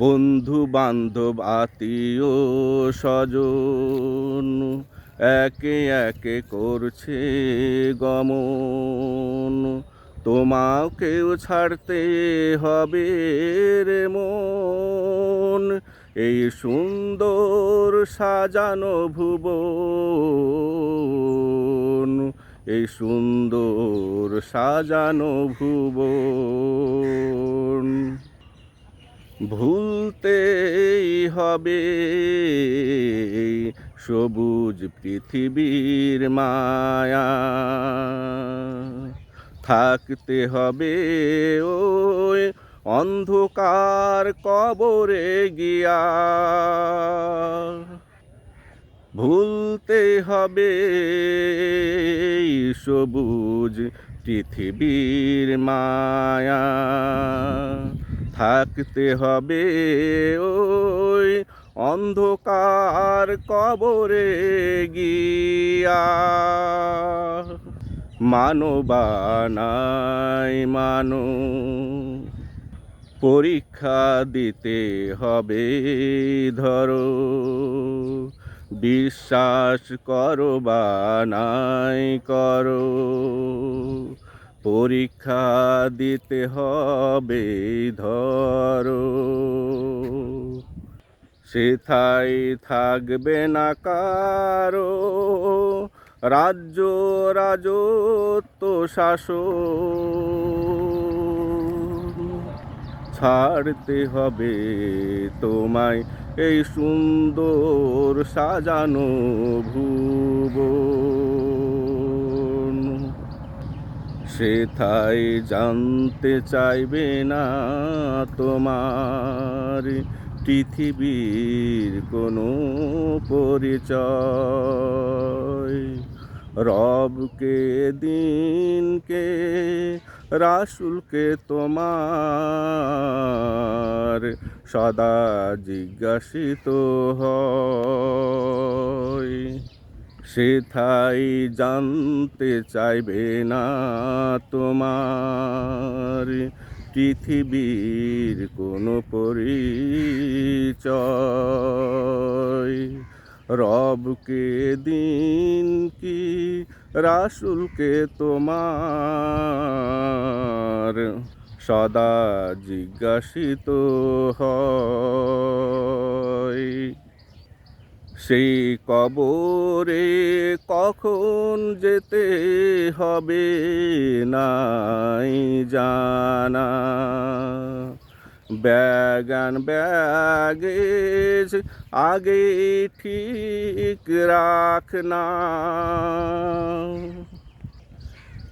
বন্ধু বান্ধব আত্মীয় স্বজন একে একে করছে গমন। তোমাকেও ছাড়তে হবে রে মন। এই সুন্দর সাজানো ভুবন, এই সুন্দর সাজানো ভুবন। ভুলতেই হবে। সবুজ পৃথিবীর মায়া থাকতে হবে। ওই অন্ধকার কবরে গিয়া ভুলতে হবে। সবুজ পৃথিবীর মায়া থাকতে হবে ওই অন্ধকার কবরে গিয়া। মানবানাই মানো পরীক্ষা দিতে হবে, ধরো। বিশ্বাস করো বা নাই করো। পরীক্ষা দিতে হবে, ধরো। সেথায় থাকবে না কারও। রাজ্য রাজত্ব শাসন। ছাড়তে হবে তোমায় এই সুন্দর সাজানো ভুবন। সেথায় জানতে চাইবে না তোমার পৃথিবীর কোনো পরিচয়। রবকে, দিনকে, রাসুলকে তোমার সদা জিজ্ঞাসিত হয়। সেথাই জানতে চাইবে না তোমার। পৃথিবীর কোনো পরিচয়। রবকে দিন কি রাসুলকে তোমার। সদা জিজ্ঞাসিত হয়। সেই কবরে কখন যেতে হবে নাই জানা। ব্যাগান ব্যাগেজ আগে ঠিক রাখনা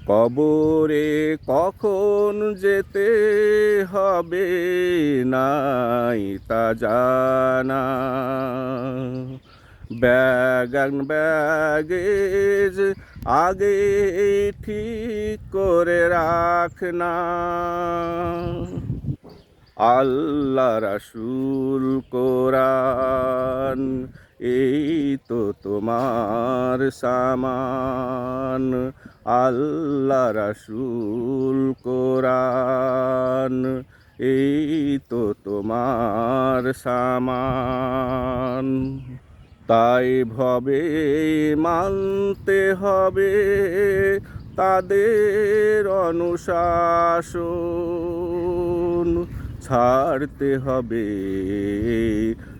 কবরে কখন যেতে হবে নাই তা জানা। ব্যাগান ব্যাগেজ আগে ঠিক করে রাখনা আল্লাহ রাসুল কোরআন, এই তো তোমার সামান। আল্লাহ রাসুল কোরআন, এই তো তোমার সামান। তাই ভবে মানতে হবে তাদের অনুশাসন। ছাড়তে হবে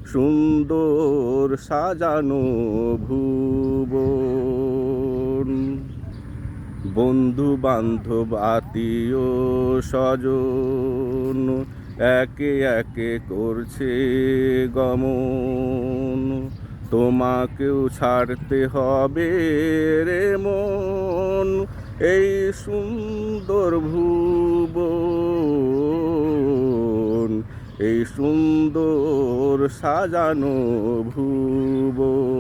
সুন্দর সাজানো ভুবন। বন্ধু বান্ধব আত্মীয়, স্বজন একে একে করছে গমন। তোমাকেও ছাড়তে হবে রে মন এই সুন্দর ভুব এই সুন্দর সাজানো ভুবন।